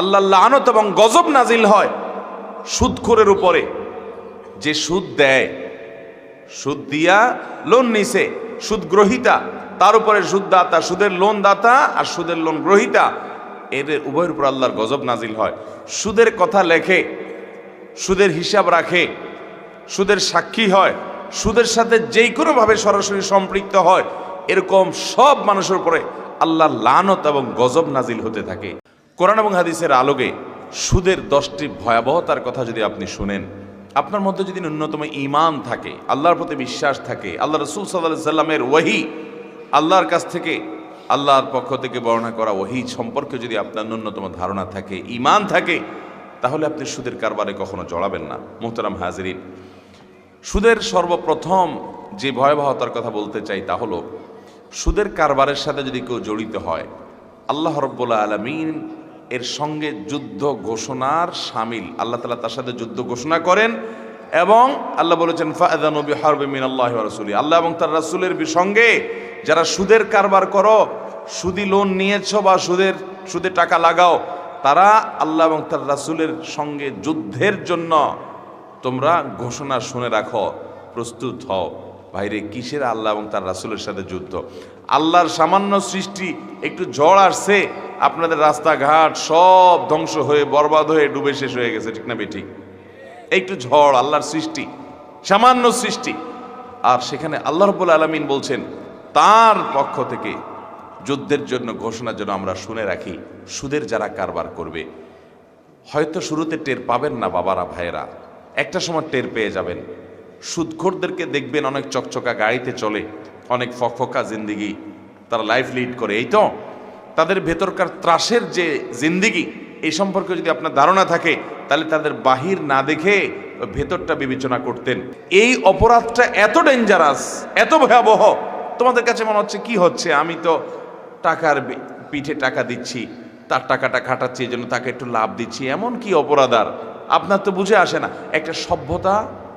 আল্লাহ লানত এবং গজব নাজিল হয় সুদখোরের উপরে। যে সুদ দেয়, সুদ দিয়া লোন নিছে, সুদ গ্রহিতা, তার উপরে সুদদাতা সুদের লোন দাতা আর সুদের লোন গ্রহিতা এদের উভয়ের উপর আল্লাহর গজব নাজিল হয়। সুদের কথা লেখে, সুদের হিসাব রাখে, সুদের সাক্ষী হয়, সুদের সাথে যেই কোনোভাবে সরাসরি সম্পৃক্ত হয়, এরকম সব মানুষের উপরে আল্লাহ লানত এবং গজব নাজিল হতে থাকে। কোরআন এবং হাদিসের আলোকে সুদের দশটি ভয়াবহতার কথা যদি আপনি শুনেন, আপনার মধ্যে যদি ন্যূনতম ইমান থাকে, আল্লাহর প্রতি বিশ্বাস থাকে, আল্লাহ রসুল সাল্লাহ সাল্লামের ওয়াহি, আল্লাহর কাছ থেকে আল্লাহর পক্ষ থেকে বর্ণনা করা ওহি সম্পর্কে যদি আপনার ন্যূনতম ধারণা থাকে ইমান থাকে, তাহলে আপনি সুদের কারবারে কখনো জড়াবেন না। মোহতারাম হাজরিন, সুদের সর্বপ্রথম যে ভয়াবহতার কথা বলতে চাই তা হলো, সুদের কারবারের সাথে যদি কেউ জড়িত হয়, আল্লাহ রব্বুল্লা আলমিন এর সঙ্গে যুদ্ধ ঘোষণার সামিল। আল্লাহ তালা তার সাথে যুদ্ধ ঘোষণা করেন এবং আল্লাহ বলেছেন ফায়দানবী হারবে মিন আল্লাহ রসুলি। আল্লাহ এবং তার রাসুলের সঙ্গে যারা সুদের কারবার করো, সুদি লোন নিয়েছো বা সুদের, সুদে টাকা লাগাও, তারা আল্লাহ এবং তার রাসুলের সঙ্গে যুদ্ধের জন্য তোমরা ঘোষণা শুনে রাখো, প্রস্তুত হও। বাইরে কিসের আল্লাহ এবং তার রাসুলের সাথে যুদ্ধ? আল্লাহর সামান্য সৃষ্টি, একটু ঝড় আসছে আপনাদের রাস্তাঘাট সব ধ্বংস হয়ে, বরবাদ হয়ে, ডুবে শেষ হয়ে গেছে, ঠিক না বেঠিক? একটু ঝড়, আল্লাহর সৃষ্টি, সামান্য সৃষ্টি। আর সেখানে আল্লাহ রব্বুল আলমিন বলছেন, তার পক্ষ থেকে যুদ্ধের জন্য ঘোষণার জন্য আমরা শুনে রাখি, সুদের যারা কারবার করবে, হয়তো শুরুতে টের পাবেন না বাবারা, ভাইয়েরা। একটা সময় টের পেয়ে যাবেন। সুদখোরদেরকে দেখবেন অনেক চকচকা গাড়িতে চলে, অনেক ফকফকা জিন্দিগি, তারা লাইফ লিড করে, এই তো? তাদের ভেতরকার ত্রাসের যে জিন্দিগি, এই সম্পর্কে যদি আপনার ধারণা থাকে, তাহলে তাদের বাহির না দেখে ভেতরটা বিবেচনা করতেন। এই অপরাধটা এত ডেঞ্জারাস এত ভয়াবহ, তোমাদের কাছে মনে হচ্ছে কি হচ্ছে? আমি তো টাকার পিঠে টাকা দিচ্ছি, তার টাকাটা খাটাচ্ছি, এই জন্য তাকে একটু লাভ দিচ্ছি। এমন কি অপরাধ আর? আপনার তো বুঝে আসে না। একটা সভ্যতা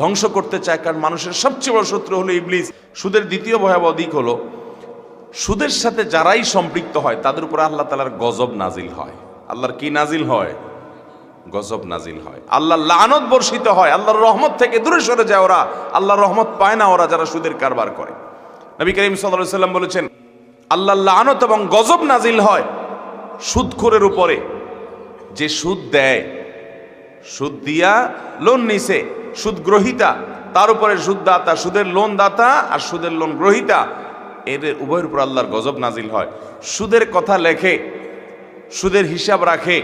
ধ্বংস করতে চায়, কারণ মানুষের সবচেয়ে বড় শত্রু হলো ইবলিস। সুদের দ্বিতীয় ভয়াবহ দিক হলো, সুদের সাথে যারাই সম্পৃক্ত হয়, তাদের উপর আল্লাহ তালার গজব নাজিল হয়। আল্লাহর কি নাজিল হয়? গজব নাজিল হয়। আল্লাহ লানত বর্ষিত হয়, আল্লাহর রহমত থেকে দূরে সরে যায় ওরা। আল্লাহর রহমত পায় না ওরা যারা সুদের কারবার করে। নবী করিম সাল্লাহ সাল্লাম বলেছেন আল্লাহ লানত এবং গজব নাজিল হয় সুদখোরের উপরে। যে সুদ দেয়, সুদ দিয়া লোন নিছে সুদ গ্রহিতা তার উপরে সুদদাতা, সুদের লোন দাতা আর সুদের লোন গ্রহিতা এদের উভয়ের উপর আল্লাহর গজব নাজিল হয়। সুদের কথা লেখে, সুদের হিসাব রাখে,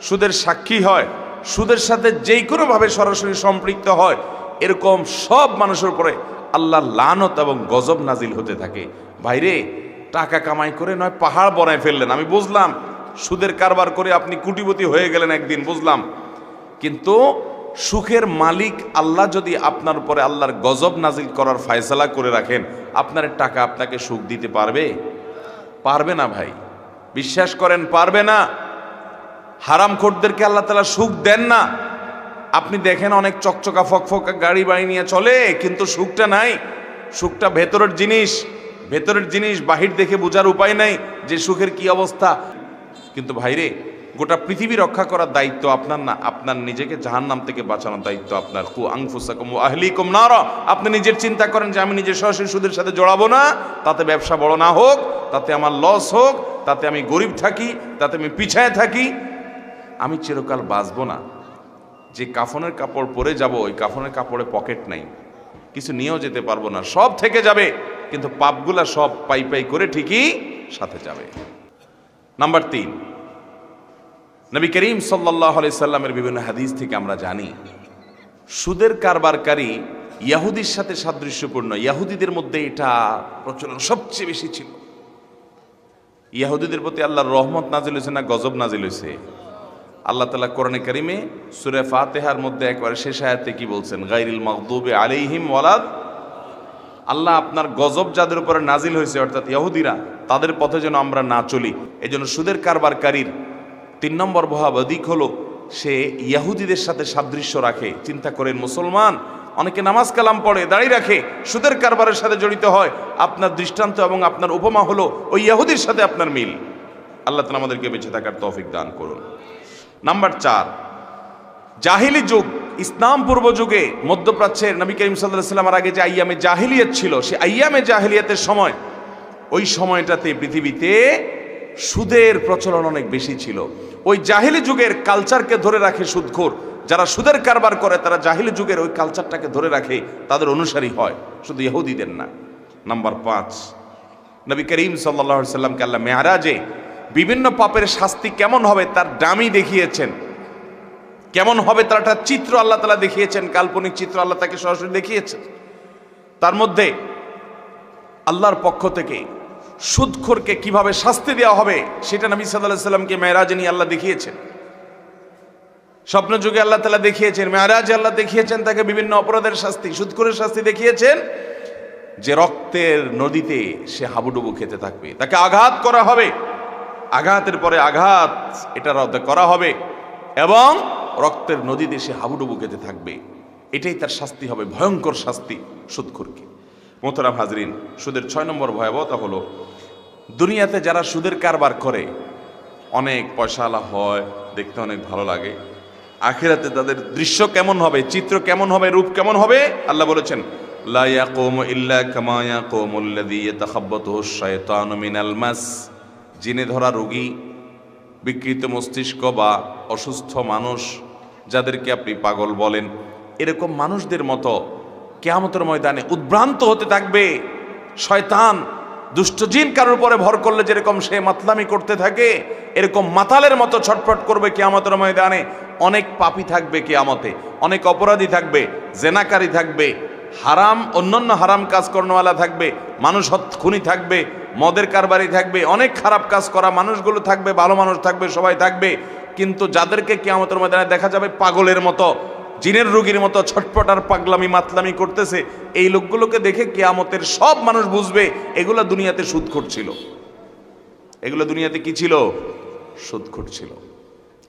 সুদের সাক্ষী হয়, সুদের সাথে যেই কোনোভাবে সরাসরি সম্পৃক্ত হয়, এরকম সব মানুষের উপরে আল্লাহ লানত এবং গজব নাজিল হতে থাকে। ভাইরে, টাকা কামাই করে নয়, পাহাড় বনায় ফেললেন। আমি বুঝলাম, সুদের কারবার করে আপনি কুটিপতি হয়ে গেলেন একদিন, বুঝলাম। কিন্তু সুখের মালিক আল্লাহ যদি আপনার উপরে আল্লাহর গজব নাজিল করার ফায়সালা করে রাখেন, আপনার টাকা আপনাকে সুখ দিতে পারবে? পারবে না ভাই। বিশ্বাস করেন, পারবে না। হারাম খোরদেরকে আল্লাহ তালা সুখ দেন না। আপনি দেখেন অনেক চকচকা, ফকফকা গাড়ি বাড়ি নিয়ে চলে, কিন্তু সুখটা নাই। সুখটা ভেতরের জিনিস। ভেতরের জিনিস বাহির দেখে বোঝার উপায় নাই যে সুখের কি অবস্থা। কিন্তু ভাইরে গোটা পৃথিবী রক্ষা করার দায়িত্ব আপনার না, আপনার নিজেকে জাহান্নাম থেকে বাঁচানোর দায়িত্ব আপনার। কু আংফুসাকুম আহলিকুম নার। আপনি নিজের চিন্তা করেন যে আমি নিজের সুদের সাথে জড়াবো না, তাতে ব্যবসা বড় না হোক, তাতে আমার লস হোক, তাতে আমি গরিব থাকি, তাতে আমি পিছায় থাকি। আমি চিরকাল বাঁচবো না। যে কাফনের কাপড় পরে যাব, ওই কাফনের কাপড়ে পকেট নাই। কিছু নিয়েও যেতে পারব না। সব থেকে যাবে, কিন্তু পাপগুলা সব পাই পাই করে ঠিকই সাথে যাবে। নাম্বার তিন নবী করিম সাল্লাহ সাল্লামের বিভিন্ন হাদিস থেকে আমরা জানি, সুদের কারবারকারী ইয়াহুদির সাথে সাদৃশ্যপূর্ণ, ইয়াহুদিদের মধ্যে এটা প্রচলন সবচেয়ে বেশি ছিল। ইয়াহুদিদের প্রতি আল্লাহর রহমত নাজিল হয়েছে না গজব নাজিল হয়েছে? আল্লাহ তালা কোরআনে কারিমে সুরে ফাতেহার মধ্যে একবার শেষ আয়াতে কি বলছেন? গাইরিল মকদুবে আলাইহিম ওয়ালাদ। আল্লাহ আপনার গজব যাদের উপরে নাজিল হয়েছে, অর্থাৎ ইয়াহুদিরা, তাদের পথে যেন আমরা না চলি। এই জন্য সুদের কারবারকারীর তিন নম্বর ভয়াব দিক হলো, সে ইয়াহুদিদের সাথে সাদৃশ্য রাখে, চিন্তা করেন মুসলমান, অনেকে নামাজ কালাম পড়ে, দাঁড়িয়ে রাখে, সুদের কারবারের সাথে জড়িত হয়, আপনার দৃষ্টান্ত এবং আপনার উপমা হলো ওই ইয়াহুদির সাথে আপনার মিল। আল্লাহ তালা আমাদেরকে বেঁচে থাকার তৌফিক দান করুন। নাম্বার চার, জাহিলি যুগ, ইসলাম পূর্ব যুগে, মধ্যপ্রাচ্যের নবী করিম সাল্লাহ সাল্লামের আগে যে আইয়ামে জাহিলিয়াত ছিল, সে আইয়ামে জাহিলিয়াতের সময়, ওই সময়টাতে পৃথিবীতে সুদের প্রচলন অনেক বেশি ছিল। ওই জাহিলি যুগের কালচারকে ধরে রাখে সুদখোর। যারা সুদের কারবার করে, তারা জাহিলি যুগের ওই কালচারটাকে ধরে রাখে, তাদের অনুসারী হয়। শুধু ইহুদিদের না। নাম্বার পাঁচ, নবী করিম সাল্লাহ সাল্লামকে আল্লাহ মেয়ারাজে বিভিন্ন পাপের শাস্তি কেমন হবে তার দামি দেখিয়েছেন। কেমন হবে তার একটা চিত্র আল্লাহ তালা দেখিয়েছেন, কাল্পনিক চিত্র আল্লাহ তাকে সরাসরি দেখিয়েছেন। তার মধ্যে আল্লাহর পক্ষ থেকে সুদখোরকে কীভাবে শাস্তি দেওয়া হবে, সেটা নবী সাল্লাহ সাল্লামকে মেয়েরাজে নিয়ে আল্লাহ দেখিয়েছেন। স্বপ্ন যুগে আল্লাহ তালা দেখিয়েছেন, মেয়ারাজে আল্লাহ দেখিয়েছেন, তাকে বিভিন্ন অপরাধের শাস্তি, সুদখোরের শাস্তি দেখিয়েছেন, যে রক্তের নদীতে সে হাবুডুবু খেতে থাকবে। তাকে আঘাত করা হবে। আঘাতের পরে আঘাত, এটা করা হবে এবং রক্তের নদীতে সে হাবুডুবু খেতে থাকবে। এটাই তার শাস্তি হবে, ভয়ঙ্কর শাস্তি সুদখোরকে। মোহতারাম হাজরিন, সুদের ছয় নম্বর ভয়াবহতা হলো দুনিয়াতে যারা সুদের কারবার করে, অনেক পয়সাওয়ালা হয়, দেখতে অনেক ভালো লাগে। আখিরাতে তাদের দৃশ্য কেমন হবে, চিত্র কেমন হবে, রূপ কেমন হবে? আল্লাহ বলেছেন ইল্লা জিনে ধরা রোগী, বিকৃত মস্তিষ্ক বা অসুস্থ মানুষ, যাদেরকে আপনি পাগল বলেন, এরকম মানুষদের মতো কেয়ামতের ময়দানে উদ্ভ্রান্ত হতে থাকবে। শয়তান দুষ্টজিন কারোর উপরে ভর করলে যেরকম সে মাতলামি করতে থাকে, এরকম মাতালের মতো ছটফট করবে কেয়ামতের ময়দানে। অনেক পাপী থাকবে কেয়ামতে, অনেক অপরাধী থাকবে, জেনাকারী থাকবে, হারাম, অন্যান্য হারাম কাজ কর্ণওয়ালা থাকবে, মানুষ খুনি থাকবে, মদের কারবারি থাকবে, অনেক খারাপ কাজ করা মানুষগুলো থাকবে, ভালো মানুষ থাকবে, সবাই থাকবে। কিন্তু যাদেরকে কেয়ামতের ময়দানে দেখা যাবে পাগলের মতো জিনের রোগীর মতো ছটপট আর পাগলামি মাতলামি করতেছে, এই লোকগুলোকে দেখে কেয়ামতের সব মানুষ বুঝবে, এগুলো দুনিয়াতে সুদ ছিল এগুলো দুনিয়াতে কি ছিল? সুদ ছিল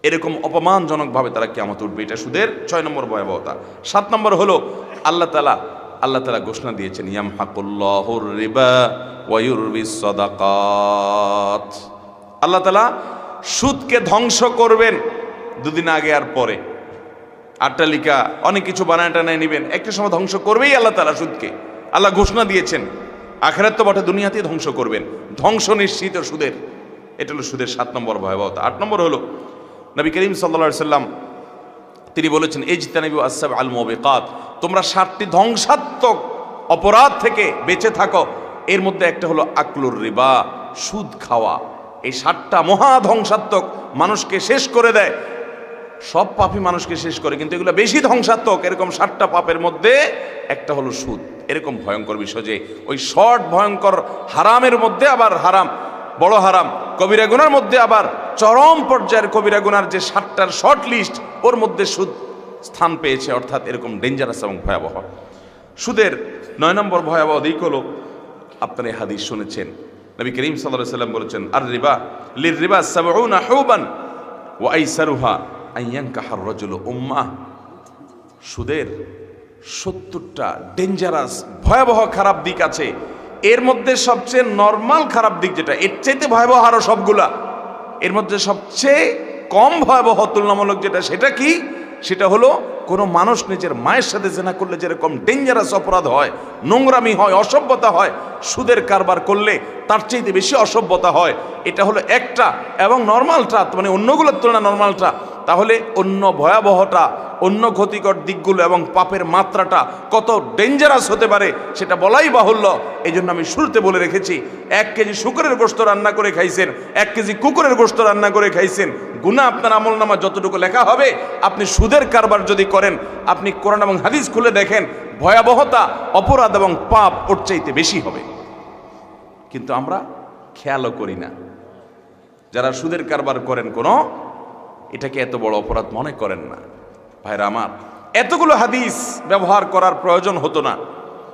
এরকম অপমানজনকভাবে তারা কেমত উঠবে, এটা সুদের ছয় নম্বর ভয়াবহতা। সাত নম্বর হলো, আল্লাহ তালা আল্লাহ তালা ঘোষণা দিয়েছেন ইয়াম হাকুল্লাহুর রিবা আল্লাহ তালা সুদকে ধ্বংস করবেন দুদিন আগে আর পরে। আট্টালিকা, অনেক কিছু বানায় টানায় নেবেন। একটা সময় ধ্বংস করবেই আল্লাহ তালা সুদকে। আল্লাহ ঘোষণা দিয়েছেন, আখেরাত তো বটে দুনিয়াতেই ধ্বংস করবেন। ধ্বংস নিশ্চিত সুদের। এটা হলো সুদের সাত নম্বর ভয়াবহতা। আট নম্বর হলো, নবী করিম সাল্লা সাল্লাম তিনি বলেছেন, ইজতানিবু আসাব আল মোবেকাত। তোমরা সাতটি ধ্বংসাত্মক অপরাধ থেকে বেঁচে থাকো। এর মধ্যে একটা হলো আকলুর রিবা, সুদ খাওয়া। এই সাতটা মহা ধ্বংসাত্মক মানুষকে শেষ করে দেয়। সব পাপই মানুষকে শেষ করে, কিন্তু এগুলো বেশি ধ্বংসাত্মক। এরকম সাতটা পাপের মধ্যে একটা হলো সুদ। এরকম ভয়ঙ্কর বিষয় যে ওই শর্ট, ভয়ঙ্কর হারামের মধ্যে আবার হারাম, বড় হারাম। কবিরা গুনার মধ্যে আবার চরম পর্যায়ের কবিরা গুনার যে সাতটার শর্ট লিস্ট, ওর মধ্যে সুদ স্থান পেয়েছে, অর্থাৎ এরকম ডেঞ্জারাস এবং ভয়াবহ। সুদের নয় নম্বর ভয়াবহ দিক হলো, আপনার এই হাদিস শুনেছেন। নবী করিম সাল্লাহ সাল্লাম বলেছেন আর রিবা লির রিবা সাবউনা হুবান ও আইসারুহা। কাহার রজুল উম্মাহ। সুদের সত্তরটা ডেঞ্জারাস ভয়াবহ খারাপ দিক আছে। এর মধ্যে সবচেয়ে নর্মাল খারাপ দিক যেটা, এর চাইতে ভয়াবহ আরও সবগুলা। এর মধ্যে সবচেয়ে কম ভয়াবহ তুলনামূলক যেটা, সেটা কি? সেটা হলো, কোনো মানুষ নিজের মায়ের সাথে জেনা করলে যেরকম ডেঞ্জারাস অপরাধ হয়, নোংরামি হয়, অসভ্যতা হয়, সুদের কারবার করলে তার চাইতে বেশি অসভ্যতা হয়। এটা হলো একটা, এবং নর্মালটা মানে অন্যগুলোর তুলনায় নর্মালটা তাহলে অন্য ভয়াবহটা অন্য ক্ষতিকর দিকগুলো এবং পাপের মাত্রাটা কত ডেঞ্জারাস হতে পারে সেটা বলাই বাহুল্য। এই জন্য আমি শুরুতে বলে রেখেছি, এক কেজি শুকরের গোস্ত রান্না করে খাইছেন, এক কেজি কুকুরের গোস্ত রান্না করে খাইছেন গুণা আপনার আমল নামা যতটুকু লেখা হবে, আপনি সুদের কারবার যদি করেন, আপনি কোরআন এবং হাদিস খুলে দেখেন, ভয়াবহতা, অপরাধ এবং পাপ ওর চাইতে বেশি হবে। কিন্তু আমরা খেয়ালও করি না। যারা সুদের কারবার করেন কোনো এটাকে এত বড় অপরাধ মনে করেন না। ভাইরা আমার, এতগুলো হাদিস ব্যবহার করার প্রয়োজন হতো না।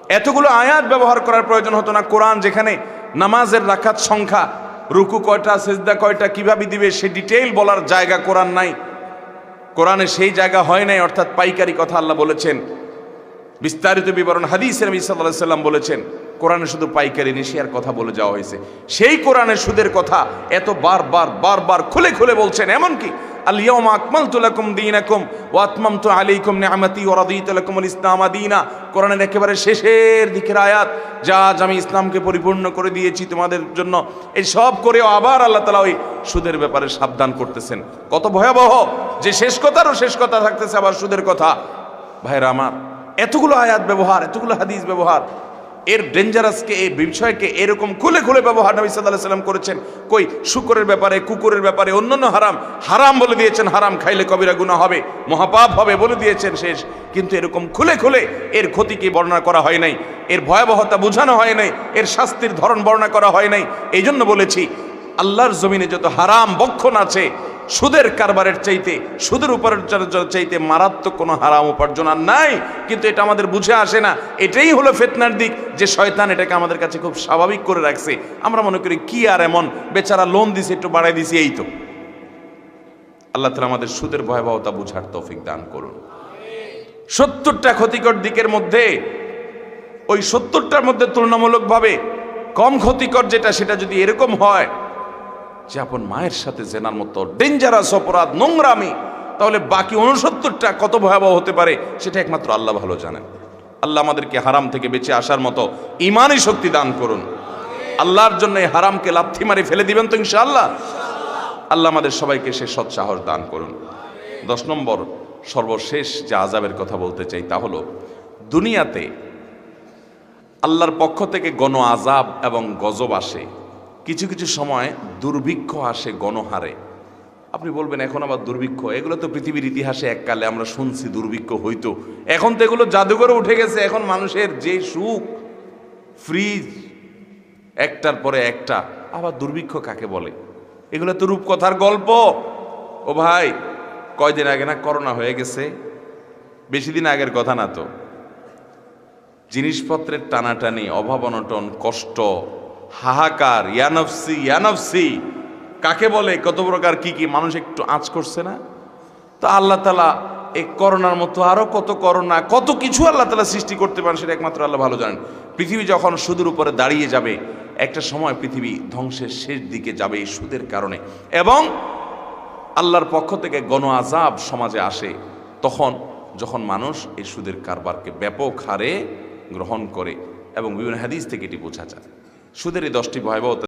এতগুলো আয়াত ব্যবহার করার প্রয়োজন হতো না। কোরআন যেখানে নামাজের রাখাত সংখ্যা, রুকু কয়টা, সেজদা কয়টা, কীভাবে দিবে, সে ডিটেইল বলার জায়গা কোরআন নাই। কোরআনে সেই জায়গা হয় নাই, অর্থাৎ পাইকারি কথা আল্লাহ বলেছেন। বিস্তারিত বিবরণ হাদিসের নবী আলাইহি সাল্লাম বলেছেন। কোরআনে শুধু পাইকারি নেশিয়ার কথা বলে যাওয়া হয়েছে। সেই কোরআনের সুদের কথা এত বারবার বারবার খুলে খুলে বলছেন। এমনকি আলিয়াউমা আকমালতু লাকুম দীনাকুম ওয়া আতমামতু আলাইকুম নিআমাতি ওয়া রাদিতু লাকুমুল ইসলাম দীনা। কোরআনের একেবারে শেষের দিকের আয়াত, যা আজ আমি ইসলামকে পরিপূর্ণ করে দিয়েছি তোমাদের জন্য। এই সব করেও আবার আল্লাহ তাআলা ওই সুদের ব্যাপারে সাবধান করতেছেন। কত ভয়াবহ যে শেষ কথারও শেষ কথা থাকতেছে, আবার সুদের কথা। ভাইরা আমার, এতগুলো আয়াত ব্যবহার, এতগুলো হাদিস ব্যবহার এর ডেঞ্জারাসকে এই বিষয়কে এরকম খুলে খুলে ব্যবহার নবী সাল্লাহ সাল্লাম করেছেন। কই? শুকরের ব্যাপারে, কুকুরের ব্যাপারে, অন্যান্য হারাম। হারাম বলে দিয়েছেন, হারাম খাইলে কবিরা গুণা হবে, মহাপাপ হবে বলে দিয়েছেন শেষ। কিন্তু এরকম খুলে খুলে এর ক্ষতিকে বর্ণনা করা হয় নাই? এর ভয়াবহতা বোঝানো হয় নাই, এর শাস্তির ধরন বর্ণনা করা হয় নাই। এই জন্য বলেছি, আল্লাহর জমিনে যত হারাম বক্ষণ আছে সুদের কারবারের চাইতে, সুদের উপার্জনের চাইতে মারাত্মক কোনো হারাম উপার্জন আর নাই। কিন্তু এটা আমাদের বুঝে আসে না। এটাই হলো ফেতনার দিক যে শয়তান এটাকে আমাদের কাছে খুব স্বাভাবিক করে রাখছে। আমরা মনে করি, কি আর এমন? বেচারা লোন দিছে, একটু বাড়াই দিছি, এই তো। আল্লাহ তালা আমাদের সুদের ভয়াবহতা বুঝার তৌফিক দান করুন। সত্তরটা ক্ষতিকর দিকের মধ্যে, ওই সত্তরটার মধ্যে তুলনামূলকভাবে কম ক্ষতিকর যেটা, সেটা যদি এরকম হয় যে আপন মায়ের সাথে জেনার মতো ডেঞ্জারাস অপরাধ, নোংরামি, তাহলে বাকি উনসত্তরটা কত ভয়াবহ হতে পারে, সেটা একমাত্র আল্লাহ ভালো জানেন। আল্লাহ আমাদেরকে হারাম থেকে বেঁচে আসার মতো ইমানই শক্তি দান করুন। আল্লাহর জন্য এই হারামকে লাথি মারি ফেলে দিবেন তো ইনশাআল্লাহ। আল্লাহ আমাদের সবাইকে সে সৎসাহস দান করুন। দশ নম্বর, সর্বশেষ যে আজাবের কথা বলতে চাই তা হলো, দুনিয়াতে আল্লাহর পক্ষ থেকে গণ আজাব এবং গজব আসে। কিছু কিছু সময় দুর্ভিক্ষ আসে, গণহারে। আপনি বলবেন, এখন আবার দুর্ভিক্ষ? এগুলো তো পৃথিবীর ইতিহাসে এককালে আমরা শুনছি, দুর্ভিক্ষ হইতো। এখন তো এগুলো জাদুঘরে উঠে গেছে। এখন মানুষের যে সুখ, ফ্রিজ, একটার পরে একটা। আবার দুর্ভিক্ষ কাকে বলে? এগুলো তো রূপকথার গল্প। ও ভাই, কয়দিন আগে না করোনা হয়ে গেছে। বেশি দিন আগের কথা না তো। জিনিসপত্রের টানাটানি, অভাব অনটন, কষ্ট হাহাকার, ইয়ানফসি ইয়ানফসি। কাকে বলে? কত প্রকার কি কি? মানুষ একটু আঁচ করছে না? তো আল্লাহ তালা এই করোনার মতো আরও কত করোনা, কত কিছু আল্লাহ তালা সৃষ্টি করতে পারেন সেটা একমাত্র আল্লাহ ভালো জানেন। পৃথিবী যখন সুদের উপরে দাঁড়িয়ে যাবে, একটা সময় পৃথিবী ধ্বংসের শেষ দিকে যাবে এই সুদের কারণে। এবং আল্লাহর পক্ষ থেকে গণ আজাব সমাজে আসে, তখন যখন মানুষ এই সুদের কারবারকে ব্যাপক হারে গ্রহণ করে এবং বিভিন্ন হাদিস থেকে এটি বোঝা যায়। সুদের এই দশটি ভয়াবহতা